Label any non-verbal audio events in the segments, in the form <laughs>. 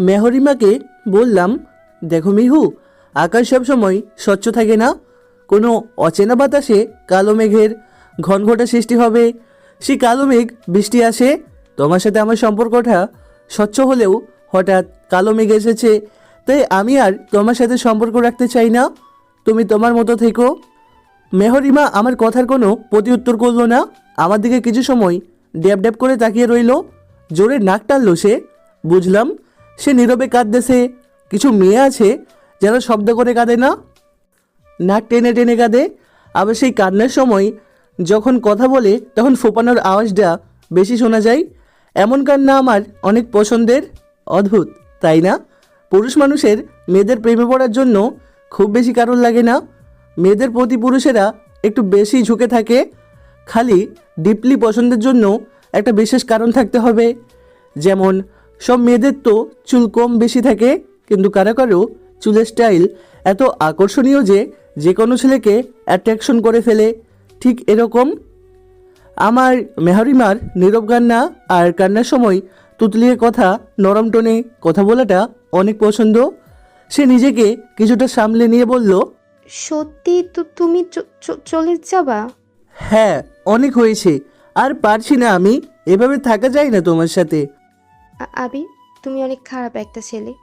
মেহরিমাকে বললাম, দেখো মিহু, আকাশ সবসময় স্বচ্ছ থাকে না। কোনো অচেনা বাতাসে কালো মেঘের ঘনঘটা সৃষ্টি হবে। সেই কালো মেঘ বৃষ্টি আসে। তোমার সাথে আমার সম্পর্কটা স্বচ্ছ হলেও হঠাৎ কালো মেঘ এসেছে। তাই আমি আর তোমার সাথে সম্পর্ক রাখতে চাই না। তুমি তোমার মতো থেকো। মেহরিমা আমার কথার কোনো প্রতি উত্তর করল না। আমার দিকে কিছু সময় ড্যাব ড্যাব করে তাকিয়ে রইল। জোরে নাক টানলো সে। বুঝলাম সে নীরবে কাঁদতেছে। কিছু মেয়ে আছে যারা শব্দ করে কাঁদে না? নাক টেনে টেনে কাঁদে। আবার সেই কান্নার সময় যখন কথা বলে, তখন ফোপানোর আওয়াজটা বেশি শোনা যায়। এমন কান্না আমার অনেক পছন্দের। অদ্ভুত, তাই না? পুরুষ মানুষের মেয়েদের প্রেমে পড়ার জন্য খুব বেশি কারণ লাগে না। মেয়েদের প্রতি পুরুষেরা একটু বেশি ঝুঁকে থাকে। খালি ডিপলি পছন্দের জন্য একটা বিশেষ কারণ থাকতে হবে। যেমন সব মেয়েদের তো চুল কম বেশি থাকে কিন্তু কারও কারও চুলের স্টাইল এত আকর্ষণীয় যে যে কোনো ছেলেকে অ্যাট্রাকশন করে ফেলে ঠিক এরকম? আমার মেহরিমার নীরব কান্না আর কান্নার সময় তুতলিয়ে কথা নরম টোনে কথা বলাটা অনেক পছন্দ। সে নিজেকে কিছুটা সামলে নিয়ে বলল সত্যি তো তুমি চলে যাবা? হ্যাঁ অনেক হয়েছে। আর পারছি না আমি এভাবে থাকা যায় না তোমার সাথে। আ- আবি তুমি অনেক খারাপ একটা ছেলে।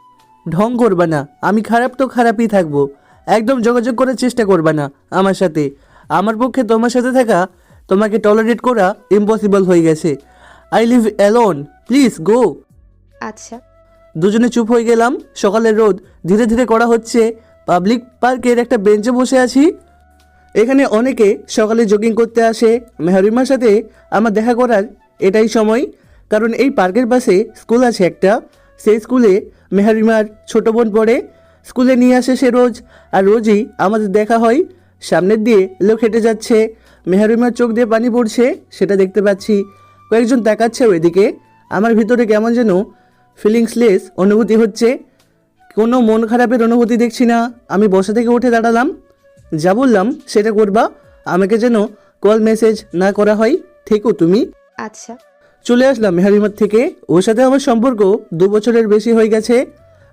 ঢং করবা না আমি খারাপ তো খারাপই থাকব। একদম যোগাযোগ করার চেষ্টা করবা না আমার সাথে। আমার পক্ষে তোমার সাথে থাকা তোমাকে টলারেট করা ইম্পসিবল হয়ে গেছে। I live alone please go আচ্ছা। দুজনে চুপ হয়ে গেলাম সকালের রোদ ধীরে ধীরে করা হচ্ছে। পাবলিক পার্কের একটা বেঞ্চে বসে আছি। এখানে অনেকে সকালে জগিং করতে আসে। মেহরিমার সাথে আমার দেখা করার এটাই সময়। কারণ এই পার্কের পাশে স্কুল আছে একটা। সেই স্কুলে মেহরিমার ছোট বোন পড়ে। স্কুলে নিয়ে আসে সে রোজ। আর রোজই আমাদের দেখা হয়। সামনের দিয়ে লোক হেঁটে যাচ্ছে। মেহরিমার চোখ দিয়ে পানি পড়ছে, সেটা দেখতে পাচ্ছি। কয়েকজন তাকাচ্ছে ওইদিকে। আমার ভিতরে কেমন যেন ফিলিংসলেস অনুভূতি হচ্ছে। কোনো মন খারাপের অনুভূতি দেখছি না। আমি বসা থেকে উঠে দাঁড়ালাম। যা বললাম, সেটা করবা। আমাকে যেন কল মেসেজ না করা হয়। থেকো তুমি। আচ্ছা। চলে আসলাম মেহারিমার থেকে। ওর সাথে আমার সম্পর্ক দু বছরের বেশি হয়ে গেছে।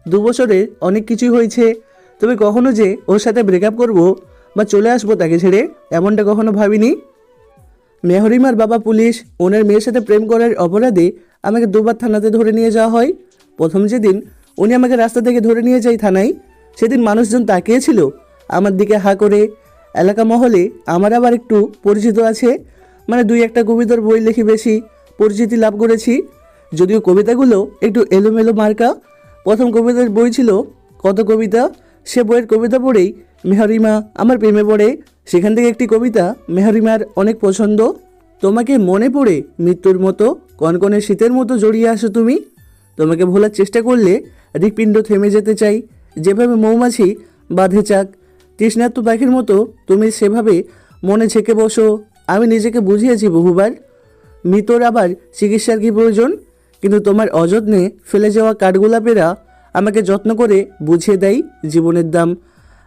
দু বছরের অনেক কিছুই হয়েছে। তবে কখনো যে ওর সাথে ব্রেকআপ করব বা চলে আসব তাকে ছেড়ে, এমনটা কখনো ভাবিনি। মেহরিমার বাবা পুলিশ, ওনার মেয়ের সাথে প্রেম করার অপরাধে আমাকে দুবার থানাতে ধরে নিয়ে যাওয়া হয়। প্রথম যেদিন উনি আমাকে রাস্তা থেকে ধরে নিয়ে যায় থানায়, সেদিন মানুষজন তাকিয়েছিল আমার দিকে হা করে। এলাকা মহলে আমার আবার একটু পরিচিত আছে। মানে দুই একটা কবিতার বই লিখি বেশি। পরিচিতি লাভ করেছি। যদিও কবিতাগুলো একটু এলোমেলো মার্কা। প্রথম কবিতার বই ছিল, কত কবিতা? সে বইয়ের কবিতা পড়েই মেহরিমা আমার প্রেমে পড়ে। সেখান থেকে একটি কবিতা, মেহরিমার অনেক পছন্দ। তোমাকে মনে পড়ে মৃত্যুর মতো, কনকনে শীতের মতো জড়িয়ে আসো তুমি। তোমাকে ভোলার চেষ্টা করলে হৃৎপিণ্ড থেমে যেতে চাই। যেভাবে মৌমাছি বাঁধে চাক, তৃষ্ণার্ত পাখির মতো তুমি সেভাবে মনে ছেকে বসো। আমি নিজেকে বুঝিয়েছি বহুবার। মৃতর আবার চিকিৎসার কি প্রয়োজন? কিন্তু তোমার অযত্নে ফেলে যাওয়া কাঠগোলাপেরা আমাকে যত্ন করে বুঝিয়ে দেয় জীবনের দাম।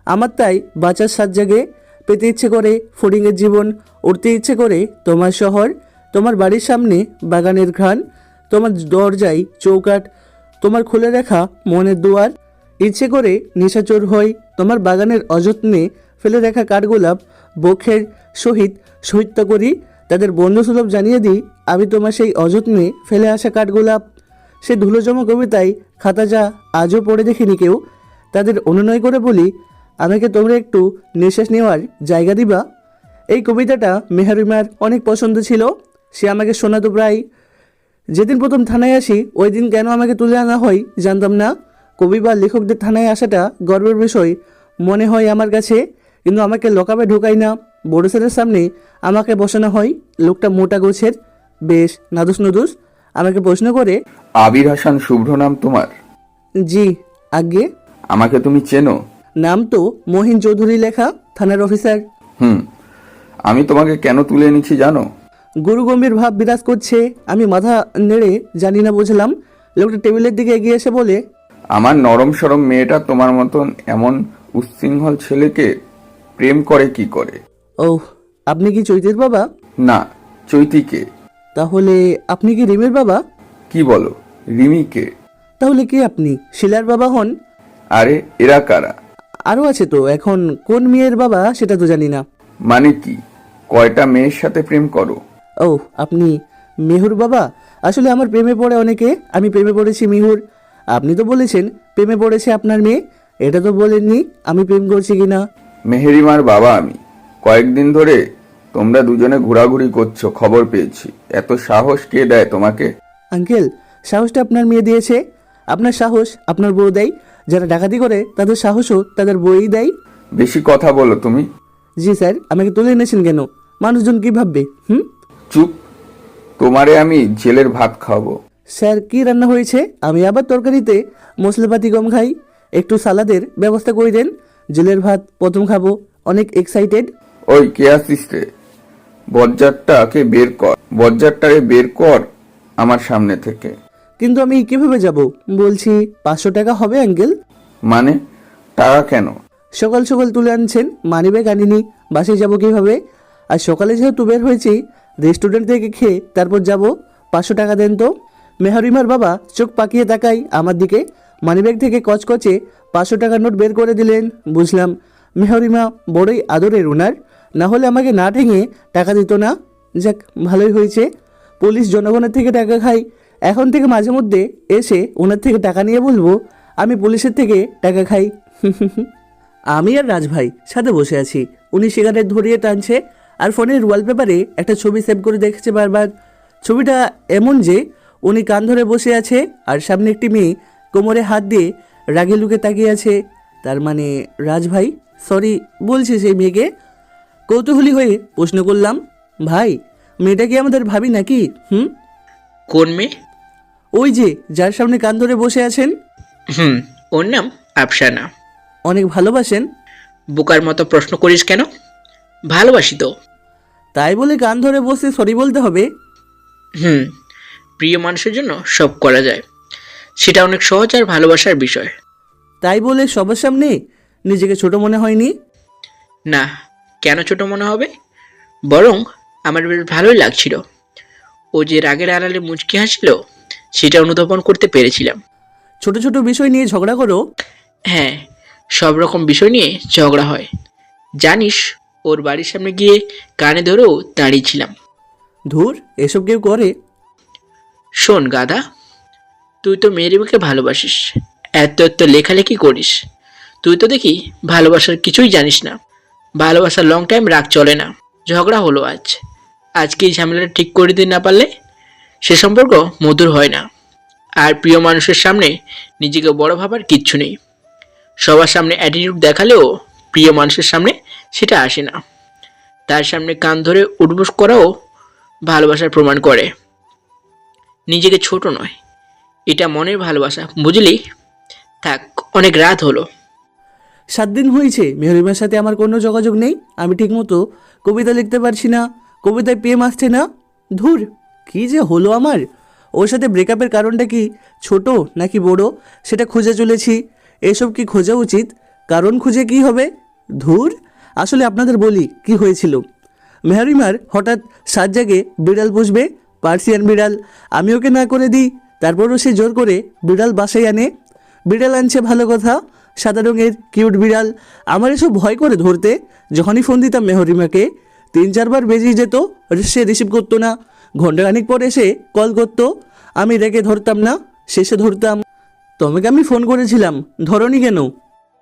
আমার তাই বাঁচার সাত জাগে, পেতে ইচ্ছে করে ফড়িংয়ের জীবন উঠতে ইচ্ছে করে তোমার শহর, তোমার বাড়ির সামনে বাগানের ঘ্রাণ, তোমার দরজায় চৌকাট তোমার খুলে রাখা মনের দুয়ার। ইচ্ছে করে নিশাচর হই, তোমার বাগানের অযত্নে ফেলে রাখা কাঠগোলাপ, বক্ষের সহিত সহিত্য করি তাদের বন্ধুসুলভ জানিয়ে দিই, আমি তোমার সেই অযত্নে ফেলে আসা কাঠগোলাপ, সে ধুলোজমা কবিতায় খাতা যা আজও পড়ে দেখিনি কেউ। তাদের অনুনয় করে বলি, আমাকে তোমরা একটু নিঃশ্বাস নেওয়ার জায়গা দিবা। এই কবিতাটা মেহরিমার অনেক পছন্দ ছিল। সে আমাকে শোনাতো প্রায়। যেদিন প্রথম থানায় আসি, ওই দিন কেন আমাকে তুলে আনা হয় জানতাম না। কবি বা লেখকদের থানায় আসাটা গর্বের বিষয়। মনে হয় আমার কাছে, কিন্তু আমাকে লকাপে ঢোকাই না। বড় স্যারের সামনে আমাকে বসানো হয় লোকটা মোটা গোছের বেশ নাদুস নদুস আমাকে প্রশ্ন করে আবির হাসান শুভ্র নাম তোমার? জি আগে আমাকে তুমি চেনো? নাম তো মহিন চৌধুরী লেখা থানার অফিসার। হুম আমি তোমাকে কেন তুলে এনেছি জানো? গুরু গম্ভীর ভাব বিরাজ করছে আমি মাথা নেড়ে জানি না বুঝলাম। লোকটা টেবিলের দিকে এগিয়ে এসে বলে আমার নরম সরম মেয়েটা তোমার মতন এমন উচ্ছৃঙ্খল ছেলেকে প্রেম করে কি করে? ও আপনি কি চৈতের বাবা? না চৈতিকে। তাহলে আপনি কি রিমের বাবা? কি বলো রিমিকে তাহলে কে আপনি? শিলার বাবা হন? আরে এরা কারা? আরও আছে তো এখন কোন মেয়ের বাবা সেটা তো জানি না। মানে কি? কয়টা মেয়ের সাথে প্রেম করো? ও আপনি মেহুর বাবা? আসলে আমার প্রেমে পড়ে অনেকে আমি প্রেমে পড়েছি মিহুর। আপনি তো বলেছেন প্রেমে পড়েছে আপনার মেয়ে এটা তো বলেননি আমি প্রেম করছি কিনা। মেহেরিমার বাবা আমি। কয়েকদিন ধরে তোমরা দুজনে ঘোরাঘুরি করছ খবর পেয়েছি। এত সাহস কে দেয় তোমাকে? আঙ্কেল সাহসটা আপনার মেয়ে দিয়েছে। আপনার সাহস আপনার বউ দেয়। যারা ডাকাতি করে তাদের সাহসও তাদের বই দেয়। বেশি কথা বলো তুমি। জি স্যার আমাকে তুলে এনেছেন কেন? মানুষজন কি ভাববে হুম? চুপ। তোমারে আমি জেলের ভাত খাওয়াবো। স্যার কি রান্না হয়েছে? আমি আবার তরকারিতে মশলাপাতি কম খাই। একটু সালাদের ব্যবস্থা করে দেন। জেলের ভাত প্রথম খাব। অনেক এক্সাইটেড ওই কে আসিস রে? বজ্জারটাকে বের কর। বজ্জারটারে বের কর আমার সামনে থেকে। কিন্তু আমি কীভাবে যাব? বলছি পাঁচশো টাকা হবে আঙ্কেল? মানে? টাকা কেন? সকাল সকাল তুলে আনছেন মানিব্যাগ আনিনি। বাসে যাব কীভাবে? আর সকালে যেহেতু বের হয়েছি রেস্টুরেন্ট থেকে খেয়ে তারপর যাব। পাঁচশো টাকা দেন তো। মেহরিমার বাবা চোখ পাকিয়ে তাকাই আমার দিকে। মানি মানিব্যাগ থেকে কচকচে পাঁচশো টাকার নোট বের করে দিলেন। বুঝলাম মেহরিমা বড়ই আদরের ওনার না হলে আমাকে না ঠেঙে টাকা দিত না। যাক, ভালোই হয়েছে। পুলিশ জনগণের থেকে টাকা খাই এখন থেকে মাঝে মধ্যে এসে ওনার থেকে টাকা নিয়ে বলব, আমি পুলিশের থেকে টাকা খাই। <laughs> আমি আর রাজভাই সাথে বসে আছি। উনি সিগারেট ধরিয়ে টানছে আর ফোনের ওয়ালপেপারে একটা ছবি সেভ করে দেখেছে বারবার। ছবিটা এমন যে উনি কান ধরে বসে আছে আর সামনে একটি মেয়ে কোমরে হাত দিয়ে রাগে লুকে তাকিয়ে আছে। তার মানে রাজভাই সরি বলছে সেই মেয়েকে। কৌতূহলী হয়ে প্রশ্ন করলাম ভাই মেয়েটা কি আমাদের ভাবি নাকি? হুম? কোন মেয়ে? ওই যে যার সামনে কান ধরে বসে আছেন। হুম ওর নাম আফসানা। অনেক ভালোবাসেন? বোকার মতো প্রশ্ন করিস কেন? ভালোবাসি তো। তাই বলে কান ধরে বসে সরি বলতে হবে? হুম প্রিয় মানুষের জন্য সব করা যায়। সেটা অনেক সহজ আর ভালোবাসার বিষয়। তাই বলে সবার সামনে নিজেকে ছোট মনে হয়নি? না কেন ছোট মনে হবে? বরং আমার বেশ ভালোই লাগছিল। ও যে রাগের আড়ালে মুচকি হাসছিল সেটা অনুধাবন করতে পেরেছিলাম। ছোট ছোট বিষয় নিয়ে ঝগড়া করো। হ্যাঁ সব রকম বিষয় নিয়ে ঝগড়া হয়। জানিস ওর বাড়ির সামনে গিয়ে কানে ধরেও দাঁড়িয়েছিলাম। ধুর এসব কেউ করে? শোন গাদা তুই তো মেয়েরিমাকে ভালোবাসিস। এত এত লেখালেখি করিস। তুই তো দেখি ভালোবাসার কিছুই জানিস না। ভালোবাসার লং টাইম রাগ চলে না। ঝগড়া হলো আজ। আজকে এই ঝামেলাটা ঠিক করে দিতে না পারলে সে সম্পর্ক মধুর হয় না। আর প্রিয় মানুষের সামনে নিজেকে বড় ভাবার কিচ্ছু নেই। সবার সামনে অ্যাটিটিউড দেখালেও প্রিয় মানুষের সামনে সেটা আসে না। তার সামনে কান ধরে উঠবোস করাও ভালোবাসার প্রমাণ করে। নিজেকে ছোট নয়, এটা মনের ভালোবাসা। বুঝলি? থাক, অনেক রাত হলো। সাত দিন হয়েছে, মেহরিমার সাথে আমার কোনো যোগাযোগ নেই, আমি ঠিকমতো কবিতা লিখতে পারছি না, কবিতায় প্রেম আসছে না। ধুর, কি যে হলো আমার? ওর সাথে ব্রেকআপের কারণটা কি ছোট নাকি বড়? সেটা খুঁজে চলেছি, এসব কি খোঁজা উচিত? কারণ খুঁজে কি হবে? ধুর, আসলে আপনাদের বলি কি হয়েছিল। মেহরিমার হঠাৎ সাত জাগে বিড়াল পুষবে, পার্সিয়ান বিড়াল, আমি ওকে না করে দিই, তারপরও সে জোর করে বিড়াল বাসায় আনে। বিড়াল আনছে ভালো কথা সাদা রঙের কিউট বিড়াল। আমার এসব ভয় করে ধরতে। যখনই ফোন দিতাম মেহরিমাকে, তিন চারবার বেজে যেত, সে রিসিভ করতো না। ঘন্টাখানিক পরে এসে কল করতো। আমি রেখে ধরতাম না, শেষে ধরতাম। তোমাকে আমি ফোন করেছিলাম, ধরনি কেন?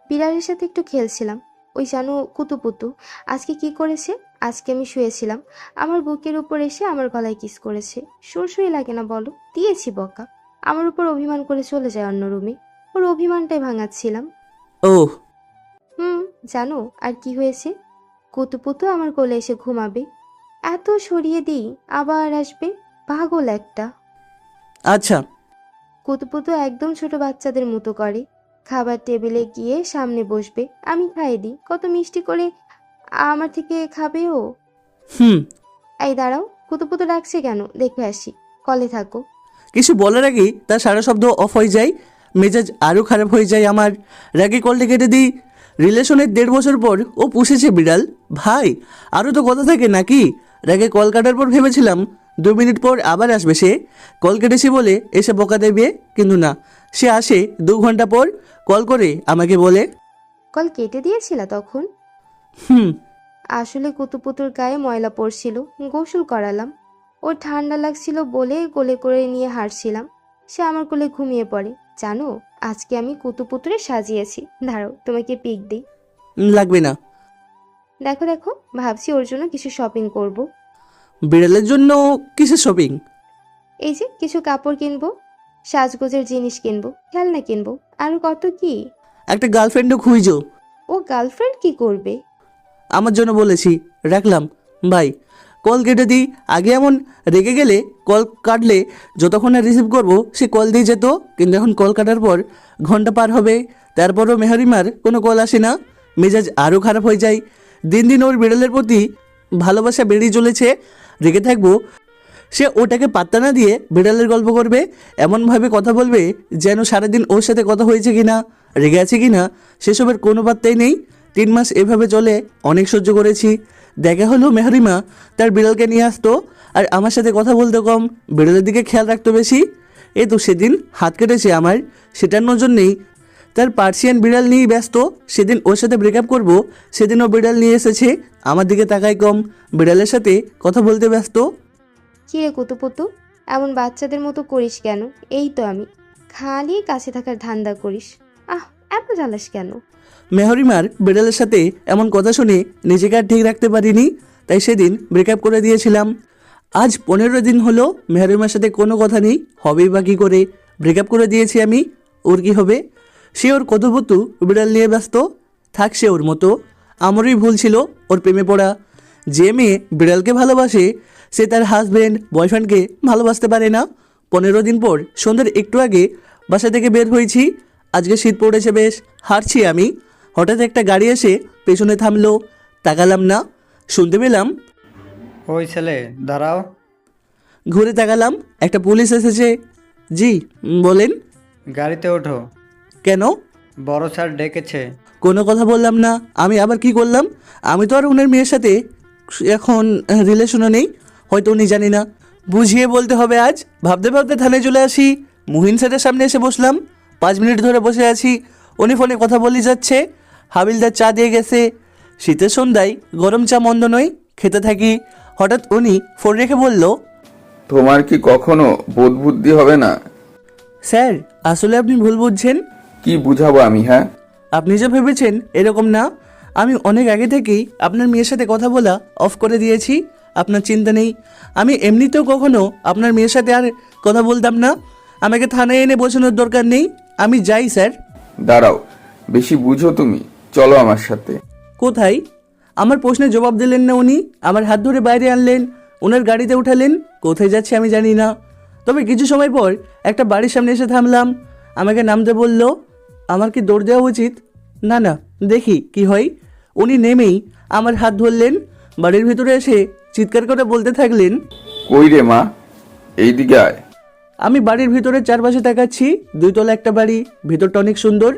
বিড়ালের সাথে একটু খেলছিলাম। ওই জানো কুতুপুতু, আজকে কি করেছে? আজকে আমি শুয়েছিলাম। আমার বুকের উপর এসে আমার গলায় কিস করেছে। সুরসুই লাগে না বলো, দিয়েছি বকা। আমার উপর অভিমান করে চলে যায় অন্য রুমে ওর অভিমানটাই ভাঙাচ্ছিলাম। ও হুম জানো আর কি হয়েছে? কুতুপুতু আমার কোলে এসে ঘুমাবে। এত সরিয়ে দিই আবার আসবে পাগল একটা। আচ্ছা। কুতুপুতু একদম ছোট বাচ্চাদের মতো করে। খাবার টেবিলে গিয়ে সামনে বসবে আমি খাইয়ে দিই। কত মিষ্টি করে আমার থেকে খাবে ও। হুম। এই দাঁড়াও কুতুপুতু ডাকছে কেন? দেখে আসি। কলে থাকো। কিছু বলার আগেই তার সারা শব্দ অফ হয়ে যায়। মেজাজ আরও খারাপ হয়ে যায় আমার। রাগে কলটা কেটে দিই। রিলেশনের দেড় বছর পর ও পুষেছে বিড়াল। ভাই আরও তো কথা থাকে নাকি? রাগে কল কাটার পর ভেবেছিলাম দু মিনিট পর আবার আসবে সে। কল কেটেছি বলে এসে বকা দেবে কিন্তু না। সে আসে দু ঘণ্টা পর কল করে আমাকে বলে কল কেটে দিয়েছিলা তখন? হুম। আসলে কুতুপুতুর গায়ে ময়লা পড়ছিল গোসল করালাম। ওর ঠান্ডা লাগছিল বলে কোলে করে নিয়ে হাঁটছিলাম। সে আমার কোলে ঘুমিয়ে পড়ে। জানো আজকে আমি কুতুপুতুরে সাজিয়েছি। দাঁড়াও তোমাকে পিক দিই। লাগবে না। দেখো দেখো ভাবছি ওর জন্য কিছু শপিং করব। বিড়ালের জন্য কিছু শপিং এই যে কিছু কাপড় কিনবো সাজগোজের জিনিস কিনবো খেলনা কিনবো। আর কত কি? একটা গার্লফ্রেন্ডও খুঁজো। ও গার্লফ্রেন্ড কি করবে? আমার জন্য বলেছি রাখলাম। ভাই কল কেটে দিই। আগে এমন রেগে গেলে কল কাটলে যতক্ষণ না রিসিভ করব, সে কল দিয়ে যেত। কিন্তু এখন কল কাটার পর ঘণ্টা পার হবে। তারপরও মেহরিমার কোনো কল আসে না। মেজাজ আরও খারাপ হয়ে যায়। দিন দিন ওর বিড়ালের প্রতি ভালোবাসা বেড়েই চলেছে। রেগে থাকব। সে ওটাকে পাত্তা না দিয়ে বিড়ালের গল্প করবে। এমনভাবে কথা বলবে যেন সারাদিন ওর সাথে কথা হয়েছে কি না রেগে আছে কি না সেসবের কোনো পাত্তাই নেই। তিন মাস এভাবে চলে, অনেক সহ্য করেছি। দেখা হলো মেহরিমা, তার বিড়ালকে নিয়ে আসতো, আর আমার সাথে কথা বলতে কম, বিড়ালের দিকে খেয়াল রাখতো বেশি। এ তো সেদিন হাত কেটেছে আমার, সেটার নজর নেই। তার পার্সিয়ান বিড়াল নিয়েই ব্যস্ত, সেদিন ওর সাথে ব্রেকআপ করব সেদিন ও বিড়াল নিয়ে এসেছে, আমার দিকে তাকায় কম, বিড়ালের সাথে কথা বলতে ব্যস্ত। কিরে কুতুপুতু, এমন বাচ্চাদের মতো করিস কেন? এই তো আমি, খালি কাছে থাকার ধান্দা করিস। জ্বালাস কেন? মেহরিমার বিড়ালের সাথে এমন কথা শুনে নিজেকে আর ঠিক রাখতে পারিনি, তাই সেদিন ব্রেকআপ করে দিয়েছিলাম। আজ পনেরো দিন হলো মেহরিমার সাথে কোনো কথা নেই, হবেই বা কী করে? ব্রেকআপ করে দিয়েছি আমি, ওর কী হবে? সে ওর কথোপতু বিড়াল নিয়ে ব্যস্ত, থাক সে ওর মতো। আমারই ভুল ছিল ওর প্রেমে পড়া। যে মেয়ে বিড়ালকে ভালোবাসে, সে তার হাজব্যান্ড বয়ফ্রেন্ডকে ভালোবাসতে পারে না। পনেরো দিন পর সন্ধ্যের একটু আগে বাসা থেকে বের হয়েছি আজকে শীত পড়েছে বেশ। হাঁটছি আমি। হঠাৎ একটা গাড়ি এসে পেছনে থামলো। তাকালাম না। শুনতে পেলাম। ওই ছেলে দাঁড়াও। ঘুরে তাকালাম। একটা পুলিশ এসেছে। জি বলেন। গাড়িতে ওঠো। কেন? বড় স্যার ডেকেছে। কোনো কথা বললাম না। আমি আবার কি করলাম? আমি তো আর ওনার মেয়ের সাথে এখন রিলেশনও নেই। হয়তো উনি জানি না। বুঝিয়ে বলতে হবে আজ। ভাবতে ভাবতে থানায় চলে আসি। মুহিন স্যারের সামনে এসে বসলাম। পাঁচ মিনিট ধরে বসে আছি। উনি ফোনে কথা বলি যাচ্ছে। হাবিলদার চা দিয়ে গেছে। শীতের সন্ধ্যায় গরম চা মন্দ নয় খেতে থাকি। হঠাৎ উনি ফোন রেখে বলল তোমার কি কখনো বোধ বুদ্ধি হবে না? স্যার আসলে আপনি ভুল বুঝছেন। কি বুঝাবো আমি হ্যাঁ? আপনি যে ভেবেছেন এরকম না আমি অনেক আগে থেকেই আপনার মেয়ের সাথে কথা বলা অফ করে দিয়েছি আপনার চিন্তা নেই। আমি এমনিতেও কখনো আপনার মেয়ের সাথে আর কথা বলতাম না। আমাকে থানায় এনে বসানোর দরকার নেই। আমি যাই স্যার। দাঁড়াও বেশি বুঝো তুমি। চলো আমার সাথে। কোথায়? আমার প্রশ্নের জবাব দিলেন না উনি। আমার হাত ধরে বাইরে আনলেন। ওনার গাড়িতে উঠালেন। কোথায় যাচ্ছে আমি জানি না। তবে কিছু সময় পর একটা বাড়ির সামনে এসে থামলাম। আমাকে নামতে বলল আমার কি দৌড় দেওয়া উচিত? না না দেখি কি হয়। উনি নেমেই আমার হাত ধরলেন। বাড়ির ভিতরে এসে চিৎকার করে বলতে থাকলেন কই রে মা? এইদিকে আয়। আমি বাড়ির ভিতরে চারপাশে তাকাচ্ছি, দুইতলা একটা বাড়ি, ভিতরটা অনেক সুন্দর।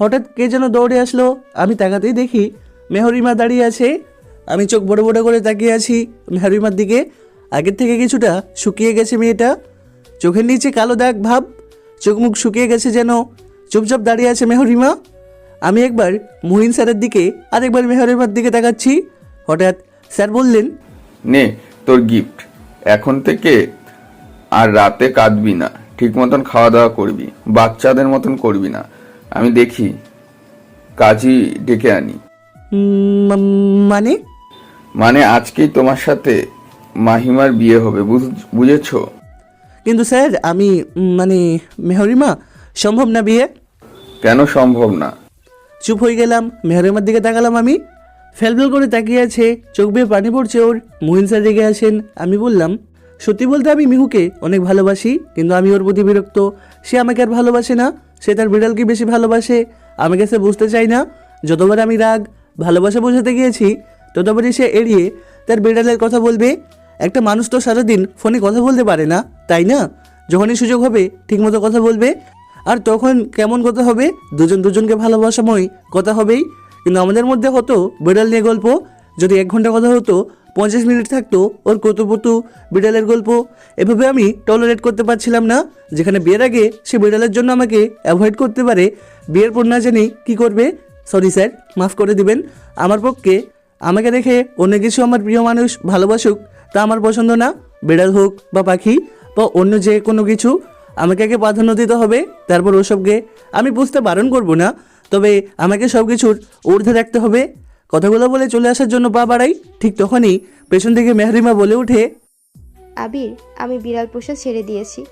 হঠাৎ কে যেন দৌড়ে আসলো, আমি তাকাতেই দেখি মেহরিমা দাঁড়িয়ে আছে। আমি চোখ বড় বড় করে তাকিয়ে আছি মেহরিমার দিকে। আগের থেকে কিছুটা শুকিয়ে গেছে মেয়েটা। চোখের নিচে কালো দাগ ভাব, চোখ মুখ শুকিয়ে গেছে যেন। চুপচাপ দাঁড়িয়ে আছে মেহরিমা। আমি একবার মুহিন স্যারের দিকে, আরেকবার মেহরিমার দিকে তাকাচ্ছি। হঠাৎ স্যার বললেন, নে, তোর গিফট এখন থেকে আর রাতে কাঁদবি না। ঠিক মতন খাওয়া দাওয়া করবি। বাচ্চাদের মতন করবি না। আমি দেখি কাজই ডেকে আনি। মানে? মানে আজকেই তোমার সাথে মাহিমার বিয়ে হবে বুঝ- বুঝেছ? কিন্তু স্যার আমি মানে মেহরিমা সম্ভব না বিয়ে? কেন সম্ভব না? চুপ হয়ে গেলাম মেহরিমার দিকে তাকালাম আমি। ফেলফেল করে তাকিয়ে আছে চোখ বেয়ে পানি পড়ছে ওর। মুহিন স্যার রেগে আছেন আমি বললাম সত্যি বলতে আমি মিহুকে অনেক ভালোবাসি, কিন্তু আমি ওর প্রতি বিরক্ত। সে আমাকে আর ভালোবাসে না, সে তার বিড়ালকে বেশি ভালোবাসে। আমাকে সে বুঝতে চায় না, যতবার আমি রাগ, ভালোবাসা বোঝাতে গিয়েছি, ততবারই সে এড়িয়ে তার বিড়ালের কথা বলবে। একটা মানুষ তো সারাদিন ফোনে কথা বলতে পারে না, তাই না? যখনই সুযোগ হবে, ঠিকমতো কথা বলবে। আর তখন কেমন কথা হবে, দুজন দুজনকে ভালোবাসাময় কথা হবেই। কিন্তু আমাদের মধ্যে হতো বিড়াল নিয়ে গল্প। যদি এক ঘণ্টা কথা হতো পঞ্চাশ মিনিট থাকতো ওর কতুপুতু বিড়ালের গল্প। এভাবে আমি টলারেট করতে পারছিলাম না, যেখানে বিয়ের আগে সে বিড়ালের জন্য আমাকে অ্যাভয়েড করতে পারে। বিয়ের পর না জানি কী করবে। সরি স্যার মাফ করে দিবেন। আমার পক্ষে আমাকে দেখে অন্য কিছু আমার প্রিয় মানুষ ভালোবাসুক, তা আমার পছন্দ না। বিড়াল হোক বা পাখি বা অন্য যে কোনো কিছু, আমাকে আগে প্রাধান্য দিতে হবে, তারপর ওসবকে আমি বুঝতে বারণ করব না। তবে আমাকে সব কিছুর ঊর্ধ্বে রাখতে হবে। কথাগুলো বলে চলে আসার জন্য পা বাড়াই। ঠিক তখনই পেছন থেকে মেহরিমা বলে ওঠে আবির আমি বিড়াল পোষা ছেড়ে দিয়েছি।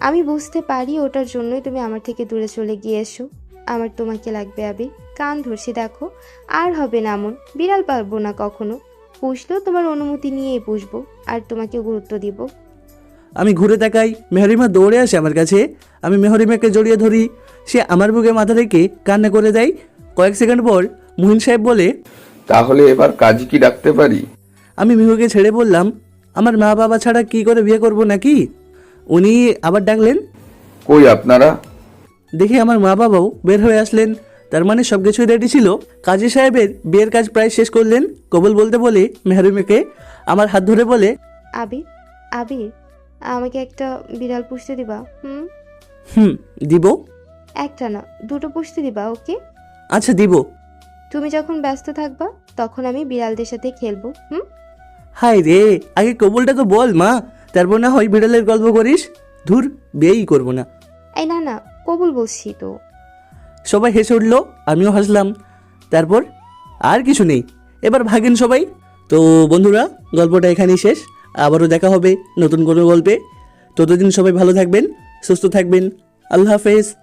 আমি বুঝতে পারি ওটার জন্যই তুমি আমার থেকে দূরে চলে গিয়েছো। আমার তোমাকে লাগবে আবির। কান ধরছি দেখো। আর হবে না এমন। বিড়াল পারব না কখনো। পুষলেও তোমার অনুমতি নিয়েই পুষবো আর তোমাকে গুরুত্ব দিব। আমি ঘুরে তাকাই মেহরিমা দৌড়ে আসে আমার কাছে। আমি মেহরিমাকে জড়িয়ে ধরি। সে আমার বুকে মাথা রেখে কান্না করে দেয়। কয়েক সেকেন্ড পর মুহিন সাহেব বলে তাহলে এবার কাজী কি ডাকতে পারি? আমি মিহুকে ছেড়ে বললাম আমার মা বাবা ছাড়া কি করে বিয়ে করব নাকি? উনি আবার ডাকলেন কই আপনারা? দেখি আমার মা বাবাও বের হয়ে আসলেন। তার মানে সব কিছুই রেডি ছিল। কাজী সাহেবের বিয়ের কাজ প্রায় শেষ করলেন। কবল বলতে বলে মেহরিমাকে আমার হাত ধরে বলে আবির আবির আমাকে একটা বিড়াল পুষতে দিবা হুম? হুম দিব? একটা না দুটো পুষতে দিবা ওকে? আচ্ছা দিব। তুমি যখন ব্যস্ত থাকবা তখন আমি বিড়ালদের সাথে খেলব হুম? হাই রে আগে কবলটা তো বল মা। তারপর না হয় বিড়ালের গল্প করিস। ধুর বিয়েই করব না। এই না না কবুল বলছি তো। সবাই হেসে উঠল আমিও হাসলাম। তারপর আর কিছু নেই। এবার ভাগেন সবাই। তো বন্ধুরা গল্পটা এখানেই শেষ। আবারও দেখা হবে নতুন কোনো গল্পে। ততদিন সবাই ভালো থাকবেন সুস্থ থাকবেন। আল্লাহ হাফেজ।